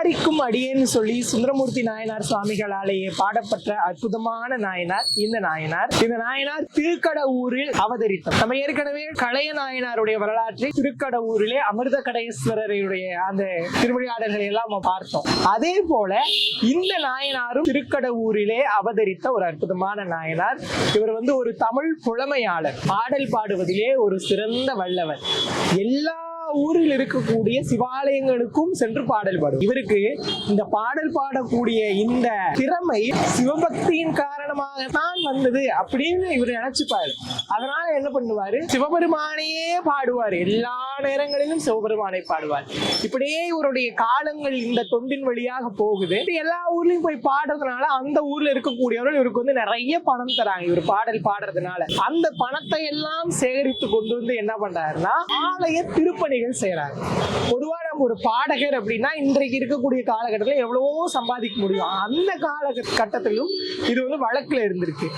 யாரிக்கும் அடியேன்னு சொல்லி சுந்தரமூர்த்தி நாயனார் சுவாமிகளாலேயே பாடப்பட்ட அற்புதமான நாயனார் இந்த நாயனார். இந்த நாயனார் திருக்கடவுரில் அவதரித்தார் நம்ம ஏற்கனவே கலைய நாயனாருடைய வரலாற்றை திருக்கடவுரிலே அமிர்த கடேஸ்வரருடைய அந்த திருவிளையாடல்களை எல்லாம் நம்ம பார்த்தோம். அதே போல இந்த நாயனாரும் திருக்கடவுரிலே அவதரித்த ஒரு அற்புதமான நாயனார். இவர் வந்து ஒரு தமிழ் புலமையாளர். பாடல் பாடுவதிலே ஒரு சிறந்த வல்லவர். எல்லா ஊரில் இருக்கக்கூடிய சிவாலயங்களுக்கும் சென்று பாடல் பாடும். இவருக்கு இந்த பாடல் பாடக்கூடிய இந்த திறமை சிவபக்தியின் காரணமாக தான் வந்தது அப்படின்னு இவர் நினைச்சுப்பாரு. அதனால என்ன பண்ணுவாரு? சிவபெருமானையே பாடுவார். எல்லா நேரங்களிலும் சிவபெருமானை பாடுவார். இப்படியே இவருடைய காலங்கள் இந்த தொண்டின் வழியாக போகுது. எல்லா ஊர்லயும் போய் பாடுறதுனால அந்த ஊர்ல இருக்கக்கூடியவர்கள் இவருக்கு வந்து நிறைய பணம் தராங்க. இவர் பாடல் பாடுறதுனால. அந்த பணத்தை எல்லாம் சேகரித்து கொண்டு வந்து என்ன பண்றாருன்னா ஆலய திருப்பணி வேலைகள் செய்கிறாங்க பொதுவாக நம்ம ஒரு பாடகர் அப்படின்னா இன்றைக்கு இருக்கக்கூடிய காலகட்டத்தில் எவ்வளவோ சம்பாதிக்க முடியும். அந்த காலகட்டத்திலும் இது வந்து வழக்குல இருந்திருக்கு.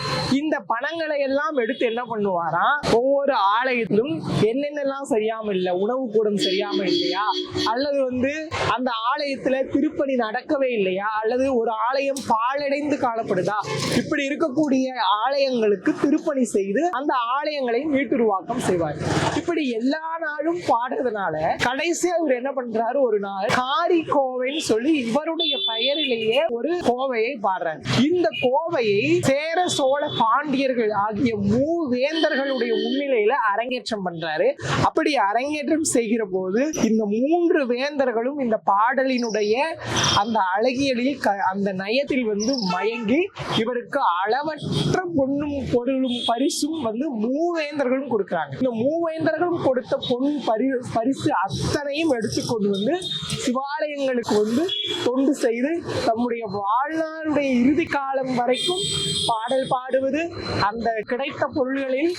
இந்த பணங்களை எல்லாம் எடுத்து என்ன பண்ணுவாராம் ஒவ்வொரு ஆலயத்திலும் என்னென்னலாம் சரியாம இல்லை உணவு கூடம் சரியாம இல்லையா? அல்லது வந்து அந்த ஆலயத்துல திருப்பணி நடக்கவே இல்லையா? அல்லது ஒரு ஆலயம் பாழடைந்து காணப்படுதா? இப்படி இருக்கக்கூடிய ஆலயங்களுக்கு திருப்பணி செய்து அந்த ஆலயங்களை மீட்டுருவாக்கம் செய்வார். இப்படி எல்லா நாளும் பாடுறதுனால கடைசியா இவர் என்ன பண்றாரு? ஒரு நாள் காரி கோவைன்னு சொல்லி இவருடைய பெயரிலேயே ஒரு கோவையை பாடுறாரு. இந்த கோவையை சேர சோழ பாண்டியர்கள் ஆகிய மூவேந்தர்களுடைய முன்னிலையில அரங்கேற்றம் பண்றாரு. அப்படி அரங்கேற்றம் செய்கிற போது இந்த மூன்று வேந்தர்களும் இந்த பாடலினுடைய அந்த அழகியலில் க- அந்த நயத்தில் வந்து மயங்கி இவருக்கு அளவற்ற பொண்ணும் பொருளும் பரிசும் வந்து மூவேந்தர்களும் கொடுக்குறாங்க. இந்த மூவேந்தர்களும் கொடுத்த பொன் பரி பரிசு அத்தனையும் எடுத்துக்கொண்டு வந்து சிவாலயங்களுக்கு வந்து தொண்டு செய்து தம்முடைய வாழ்நாளுடைய இறுதி காலம் வரைக்கும் பாடல் பாடுவது அந்த கிடைத்த பொருள்களில்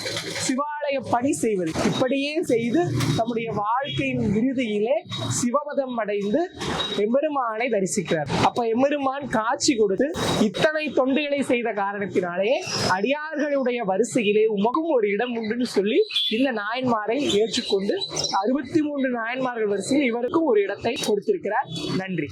சிவாலய பணி செய்வது. இப்படியே செய்து தம்முடைய வாழ்க்கையின் இறுதியிலே சிவபதம் அடைந்து எம்பெருமானை தரிசிக்கிறார். அப்ப எம்பெருமான் காட்சி கொடுத்து இத்தனை தொண்டுகளை செய்த காரணத்தினாலே அடியார்களுடைய வரிசையிலே உமக்கும் ஒரு இடம் உண்டுன்னு சொல்லி இந்த நாயன்மாரை ஏற்றுக்கொண்டு அறுபத்தி மூன்று நாயன்மார்கள் வரிசையில் இவருக்கும் ஒரு இடத்தை கொடுத்திருக்கிறார். நன்றி.